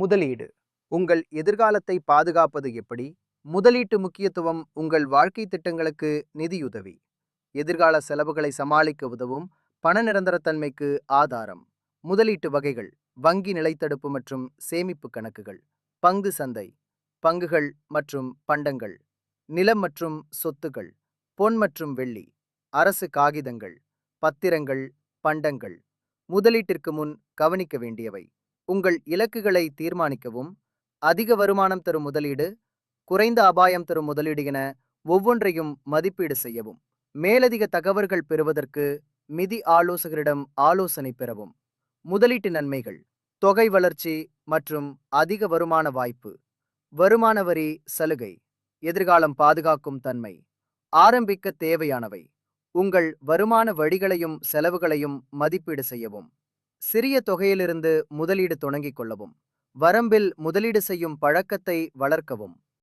முதலீடு. உங்கள் எதிர்காலத்தை பாதுகாப்பது எப்படி? முதலீட்டு முக்கியத்துவம் உங்கள் வாழ்க்கை திட்டங்களுக்கு நிதியுதவி. எதிர்கால செலவுகளை சமாளிக்க உதவும் பண நிரந்தரத்தன்மைக்கு ஆதாரம். முதலீட்டு வகைகள் வங்கி நிலைத்தடுப்பு மற்றும் சேமிப்பு கணக்குகள் பங்கு சந்தை பங்குகள் மற்றும் பண்டங்கள் நிலம் மற்றும் சொத்துகள் பொன் மற்றும் வெள்ளி அரசு காகிதங்கள் பத்திரங்கள் பண்டங்கள். முதலீட்டிற்கு முன் கவனிக்க வேண்டியவை. உங்கள் இலக்குகளை தீர்மானிக்கவும். அதிக வருமானம் தரும் முதலீடு குறைந்த அபாயம் தரும் முதலீடு என ஒவ்வொன்றையும் மதிப்பீடு செய்யவும். மேலதிக தகவல்கள் பெறுவதற்கு நிதி ஆலோசகரிடம் ஆலோசனை பெறவும். முதலீட்டு நன்மைகள் தொகை வளர்ச்சி மற்றும் அதிக வருமான வாய்ப்பு வருமான வரி சலுகை எதிர்காலம் பாதுகாக்கும் தன்மை ஆரம்பிக்க தேவையானவை. உங்கள் வருமான வழிகளையும் செலவுகளையும் மதிப்பீடு செய்யவும். சிறிய தொகையிலிருந்து முதலீடு தொடங்கிக் கொள்ளவும் வரம்பில் முதலீடு செய்யும் பழக்கத்தை வளர்க்கவும்.